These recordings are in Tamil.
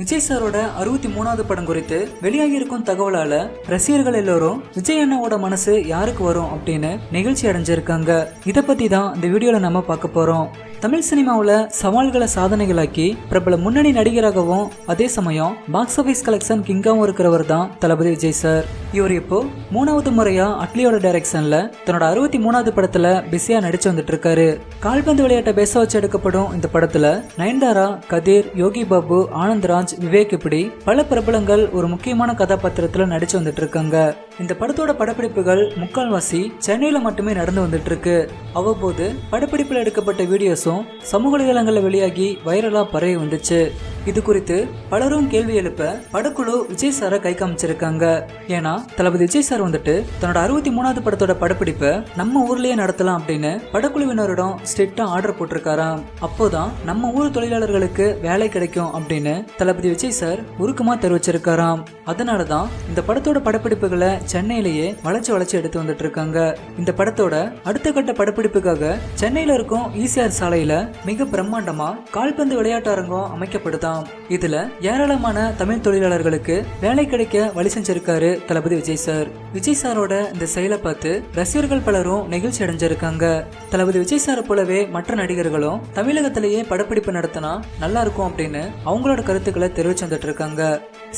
விஜய் சாரோட அறுபத்தி மூணாவது படம் குறித்து வெளியாகியிருக்கும் தகவலால ரசிகர்கள் எல்லோரும் விஜய் அண்ணாவோட மனசு யாருக்கு வரும் அப்படின்னு நிகழ்ச்சி அடைஞ்சிருக்காங்க. இதை பத்தி தான் இந்த வீடியோல நம்ம பார்க்க போறோம். தமிழ் சினிமாவில் சவால்களை சாதனைகளாக்கி பிரபல முன்னணி நடிகராகவும் அதே சமயம் பாக்ஸ் ஆஃபீஸ் கலெக்ஷன் கிங்காகவும் இருக்கிறவர் தான் தளபதி விஜய் சார். இவர் இப்போ மூணாவது முறையா அட்லியோட டைரக்ஷன்ல தன்னோட அறுபத்தி மூணாவது படத்துல பிஸியா நடிச்சு வந்துட்டு இருக்காரு. கால்பந்து விளையாட்டை பேச வச்சு எடுக்கப்படும் இந்த படத்துல நயன்தாரா கதிர் யோகி பாபு ஆனந்த்ராஜ் விவேக் இப்படி பல பிரபலங்கள் ஒரு முக்கியமான கதாபாத்திரத்துல நடிச்சு வந்துட்டு இருக்காங்க. இந்த படத்தோட படப்பிடிப்புகள் முக்கால்வாசி சென்னையில் மட்டுமே நடந்து வந்துட்டு இருக்கு அவ்வப்போது படப்பிடிப்பில் எடுக்கப்பட்ட வீடியோஸும் சமூக வலைதளங்களில் வெளியாகி வைரலாக பரவி வந்துச்சு. இது குறித்து பலரும் கேள்வி எழுப்ப படக்குழு விஜய் சாரை கை காமிச்சிருக்காங்க. ஏன்னா தளபதி விஜய் சார் வந்துட்டு தன்னோட அறுபத்தி மூணாவது படத்தோட படப்பிடிப்பை நம்ம ஊர்லயே நடத்தலாம் அப்படின்னு படக்குழுவினரிடம் ஸ்ட்ரிக்டா ஆர்டர் போட்டிருக்காராம். அப்போதான் நம்ம ஊர் தொழிலாளர்களுக்கு வேலை கிடைக்கும் அப்படின்னு தளபதி விஜய் சார் உருக்கமா தெரிவிச்சிருக்காராம். அதனாலதான் இந்த படத்தோட படப்பிடிப்புகளை சென்னையிலேயே வளைச்சு வளைச்சு எடுத்து வந்துட்டு இருக்காங்க. இந்த படத்தோட அடுத்த கட்ட படப்பிடிப்புக்காக சென்னையில இருக்கும் ஈசிஆர் சாலையில மிக பிரம்மாண்டமா கால்பந்து விளையாட்டு அரங்கம் அமைக்கப்படுதாம் இதுல ஏராளமான தமிழ் தொழிலாளர்களுக்கு வேலை கிடைக்க வழி செஞ்சிருக்காரு தளபதி விஜய் சார். விஜய் சாரோட இந்த செயலை பார்த்து ரசிகர்கள் பலரும் நெகிழ்ச்சி அடைஞ்சிருக்காங்க. தளபதி விஜய் சாரை போலவே மற்ற நடிகர்களும் தமிழகத்திலேயே படப்பிடிப்பு நடத்தினா நல்லா இருக்கும் அப்படின்னு அவங்களோட கருத்துக்களை தெரிவிச்சு வந்துட்டு இருக்காங்க.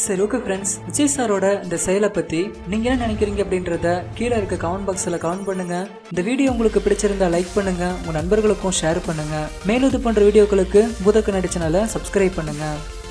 சரி ஓகே ஃப்ரெண்ட்ஸ் விஜய் சாரோட இந்த செயலை பத்தி நீங்க என்ன நினைக்கிறீங்க அப்படின்றத கீழே இருக்க கமெண்ட் பாக்ஸ்ல கமெண்ட் பண்ணுங்க. இந்த வீடியோ உங்களுக்கு பிடிச்சிருந்தா லைக் பண்ணுங்க. உங்க நண்பர்களுக்கும் ஷேர் பண்ணுங்க. மேலும் இது போன்ற வீடியோக்களுக்கு பூதக்க நடிச்சனால சப்ஸ்கிரைப் பண்ணுங்க. love.